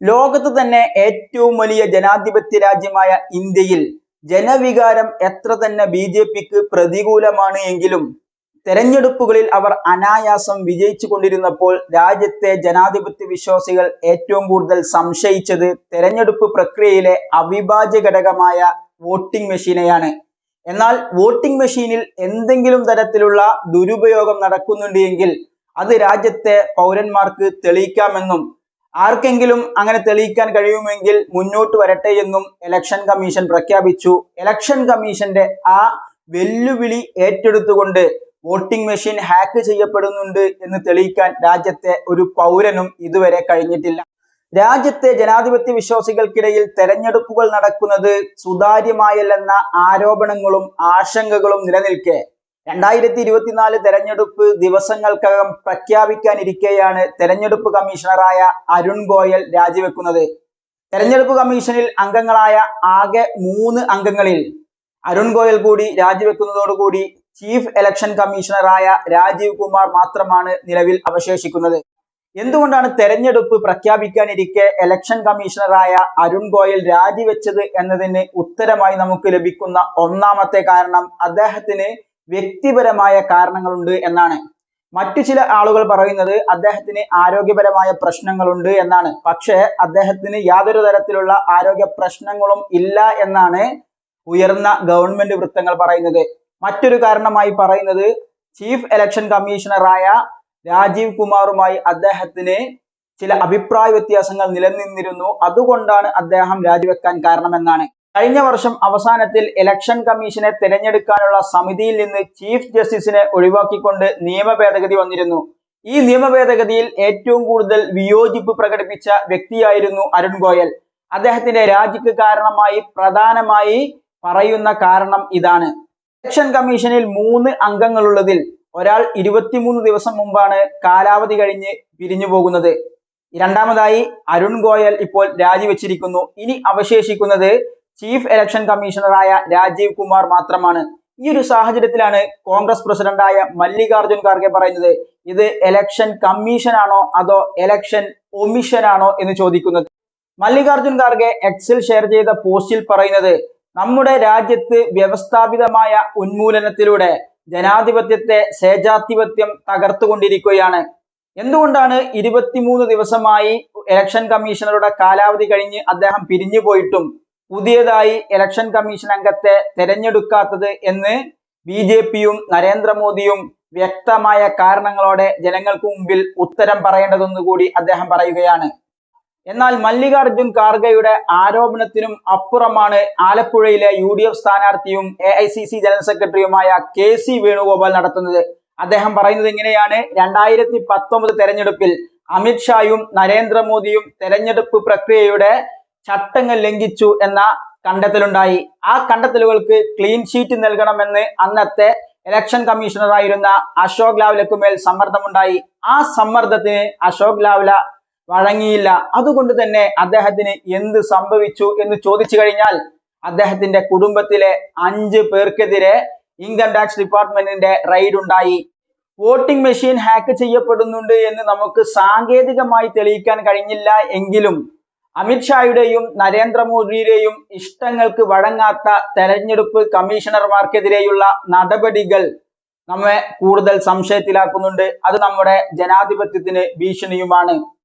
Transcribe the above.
ലോകത്ത് തന്നെ ഏറ്റവും വലിയ ജനാധിപത്യ രാജ്യമായ ഇന്ത്യയിൽ ജനവികാരം എത്ര തന്നെ ബി ജെ പിക്ക് പ്രതികൂലമാണ് എങ്കിലും തെരഞ്ഞെടുപ്പുകളിൽ അവർ അനായാസം വിജയിച്ചു കൊണ്ടിരുന്നപ്പോൾ രാജ്യത്തെ ജനാധിപത്യ വിശ്വാസികൾ ഏറ്റവും കൂടുതൽ സംശയിച്ചത് തെരഞ്ഞെടുപ്പ് പ്രക്രിയയിലെ അവിഭാജ്യ ഘടകമായ വോട്ടിംഗ് മെഷീനെയാണ്. എന്നാൽ വോട്ടിംഗ് മെഷീനിൽ എന്തെങ്കിലും തരത്തിലുള്ള ദുരുപയോഗം നടക്കുന്നുണ്ടെങ്കിൽ അത് രാജ്യത്തെ പൗരന്മാർക്ക് തെളിയിക്കാമെന്നും ആർക്കെങ്കിലും അങ്ങനെ തെളിയിക്കാൻ കഴിയുമെങ്കിൽ മുന്നോട്ട് വരട്ടെ എന്നും ഇലക്ഷൻ കമ്മീഷൻ പ്രഖ്യാപിച്ചു. ഇലക്ഷൻ കമ്മീഷന്റെ ആ വെല്ലുവിളി ഏറ്റെടുത്തുകൊണ്ട് വോട്ടിംഗ് മെഷീൻ ഹാക്ക് ചെയ്യപ്പെടുന്നുണ്ട് എന്ന് തെളിയിക്കാൻ രാജ്യത്തെ ഒരു പൗരനും ഇതുവരെ കഴിഞ്ഞിട്ടില്ല. രാജ്യത്തെ ജനാധിപത്യ വിശ്വാസികൾക്കിടയിൽ തെരഞ്ഞെടുപ്പുകൾ നടക്കുന്നത് സുതാര്യമായല്ലെന്ന ആരോപണങ്ങളും ആശങ്കകളും നിലനിൽക്കെ. രണ്ടായിരത്തി ഇരുപത്തിനാല് തെരഞ്ഞെടുപ്പ് ദിവസങ്ങൾക്കകം പ്രഖ്യാപിക്കാനിരിക്കെയാണ് തെരഞ്ഞെടുപ്പ് കമ്മീഷണറായ അരുൺ ഗോയൽ രാജിവെക്കുന്നത്. തെരഞ്ഞെടുപ്പ് കമ്മീഷനിൽ അംഗങ്ങളായ ആകെ മൂന്ന് അംഗങ്ങളിൽ അരുൺ ഗോയൽ കൂടി രാജിവെക്കുന്നതോടുകൂടി ചീഫ് ഇലക്ഷൻ കമ്മീഷണറായ രാജീവ് കുമാർ മാത്രമാണ് നിലവിൽ അവശേഷിക്കുന്നത്. എന്തുകൊണ്ടാണ് തെരഞ്ഞെടുപ്പ് പ്രഖ്യാപിക്കാനിരിക്കെ ഇലക്ഷൻ കമ്മീഷണറായ അരുൺ ഗോയൽ രാജിവെച്ചത് എന്നതിന് ഉത്തരമായി നമുക്ക് ലഭിക്കുന്ന ഒന്നാമത്തെ കാരണം അദ്ദേഹത്തിന് വ്യക്തിപരമായ കാരണങ്ങളുണ്ട് എന്നാണ്. മറ്റു ചില ആളുകൾ പറയുന്നത് അദ്ദേഹത്തിന് ആരോഗ്യപരമായ പ്രശ്നങ്ങളുണ്ട് എന്നാണ്. പക്ഷേ അദ്ദേഹത്തിന് യാതൊരു തരത്തിലുള്ള ആരോഗ്യ പ്രശ്നങ്ങളും ഇല്ല എന്നാണ് ഉയർന്ന ഗവൺമെന്റ് വൃത്തങ്ങൾ പറയുന്നത്. മറ്റൊരു കാരണമായി പറയുന്നത് ചീഫ് ഇലക്ഷൻ കമ്മീഷണറായ രാജീവ് കുമാറുമായി അദ്ദേഹത്തിന് ചില അഭിപ്രായ വ്യത്യാസങ്ങൾ നിലനിന്നിരുന്നു. അതുകൊണ്ടാണ് അദ്ദേഹം രാജിവെക്കാൻ കാരണമെന്നാണ്. കഴിഞ്ഞ വർഷം അവസാനത്തിൽ ഇലക്ഷൻ കമ്മീഷനെ തിരഞ്ഞെടുക്കാനുള്ള സമിതിയിൽ നിന്ന് ചീഫ് ജസ്റ്റിസിനെ ഒഴിവാക്കിക്കൊണ്ട് നിയമ ഭേദഗതി വന്നിരുന്നു. ഈ നിയമ ഭേദഗതിയിൽ ഏറ്റവും കൂടുതൽ വിയോജിപ്പ് പ്രകടിപ്പിച്ച വ്യക്തിയായിരുന്നു അരുൺ ഗോയൽ. അദ്ദേഹത്തിന്റെ രാജിക്ക് കാരണമായി പ്രധാനമായി പറയുന്ന കാരണം ഇതാണ്. ഇലക്ഷൻ കമ്മീഷനിൽ മൂന്ന് അംഗങ്ങളുള്ളതിൽ ഒരാൾ ഇരുപത്തിമൂന്ന് ദിവസം മുമ്പാണ് കാലാവധി കഴിഞ്ഞ് പിരിഞ്ഞു പോകുന്നത്. രണ്ടാമതായി അരുൺ ഗോയൽ ഇപ്പോൾ രാജിവെച്ചിരിക്കുന്നു. ഇനി അവശേഷിക്കുന്നത് ചീഫ് ഇലക്ഷൻ കമ്മീഷണറായ രാജീവ് കുമാർ മാത്രമാണ്. ഈ ഒരു സാഹചര്യത്തിലാണ് കോൺഗ്രസ് പ്രസിഡന്റായ മല്ലികാർജുൻ ഖാർഗെ പറയുന്നത് ഇത് ഇലക്ഷൻ കമ്മീഷൻ ആണോ അതോ ഇലക്ഷൻ ഒമിഷൻ ആണോ എന്ന് ചോദിക്കുന്നത്. മല്ലികാർജുൻ ഖാർഗെ എക്സിൽ ഷെയർ ചെയ്ത പോസ്റ്റിൽ പറയുന്നത് നമ്മുടെ രാജ്യത്ത് വ്യവസ്ഥാപിതമായ ഉന്മൂലനത്തിലൂടെ ജനാധിപത്യത്തെ സേജാധിപത്യം തകർത്തുകൊണ്ടിരിക്കുകയാണ്. എന്തുകൊണ്ടാണ് ഇരുപത്തിമൂന്ന് ദിവസമായി ഇലക്ഷൻ കമ്മീഷണറുടെ കാലാവധി കഴിഞ്ഞ് അദ്ദേഹം പിരിഞ്ഞു പോയിട്ടും പുതിയതായി ഇലക്ഷൻ കമ്മീഷൻ അംഗത്തെ തെരഞ്ഞെടുക്കാത്തത് എന്ന് ബി ജെ പിയും നരേന്ദ്രമോദിയും വ്യക്തമായ കാരണങ്ങളോടെ ജനങ്ങൾക്ക് മുമ്പിൽ ഉത്തരം പറയേണ്ടതെന്ന് കൂടി അദ്ദേഹം പറയുകയാണ്. എന്നാൽ മല്ലികാർജുൻ ഖാർഗെയുടെ ആരോപണത്തിനും അപ്പുറമാണ് ആലപ്പുഴയിലെ യു ഡി എഫ് സ്ഥാനാർത്ഥിയും A I C C general സെക്രട്ടറിയുമായ കെ സി വേണുഗോപാൽ നടത്തുന്നത്. അദ്ദേഹം പറയുന്നത് ഇങ്ങനെയാണ്. രണ്ടായിരത്തി പത്തൊമ്പത് തെരഞ്ഞെടുപ്പിൽ അമിത്ഷായും നരേന്ദ്രമോദിയും തെരഞ്ഞെടുപ്പ് പ്രക്രിയയുടെ ചട്ടങ്ങൾ ലംഘിച്ചു എന്ന കണ്ടെത്തലുണ്ടായി. ആ കണ്ടെത്തലുകൾക്ക് ക്ലീൻ ഷീറ്റ് നൽകണമെന്ന് അന്നത്തെ ഇലക്ഷൻ കമ്മീഷണറായിരുന്ന അശോക് ലാവ്ലക്ക് മേൽ സമ്മർദ്ദമുണ്ടായി. ആ സമ്മർദ്ദത്തിന് അശോക് ലാവ്ല വഴങ്ങിയില്ല. അതുകൊണ്ട് തന്നെ അദ്ദേഹത്തിന് എന്ത് സംഭവിച്ചു എന്ന് ചോദിച്ചു കഴിഞ്ഞാൽ അദ്ദേഹത്തിന്റെ കുടുംബത്തിലെ അഞ്ച് പേർക്കെതിരെ ഇൻകം ടാക്സ് ഡിപ്പാർട്ട്മെന്റിന്റെ റെയ്ഡ് ഉണ്ടായി. വോട്ടിംഗ് മെഷീൻ ഹാക്ക് ചെയ്യപ്പെടുന്നുണ്ട് എന്ന് നമുക്ക് സാങ്കേതികമായി തെളിയിക്കാൻ കഴിഞ്ഞില്ല എങ്കിലും അമിത്ഷായുടെയും നരേന്ദ്രമോദിയുടെയും ഇഷ്ടങ്ങൾക്ക് വഴങ്ങാത്ത തെരഞ്ഞെടുപ്പ് കമ്മീഷണർമാർക്കെതിരെയുള്ള നടപടികൾ നമ്മെ കൂടുതൽ സംശയത്തിലാക്കുന്നുണ്ട്. അത് നമ്മുടെ ജനാധിപത്യത്തിന് ഭീഷണിയുമാണ്.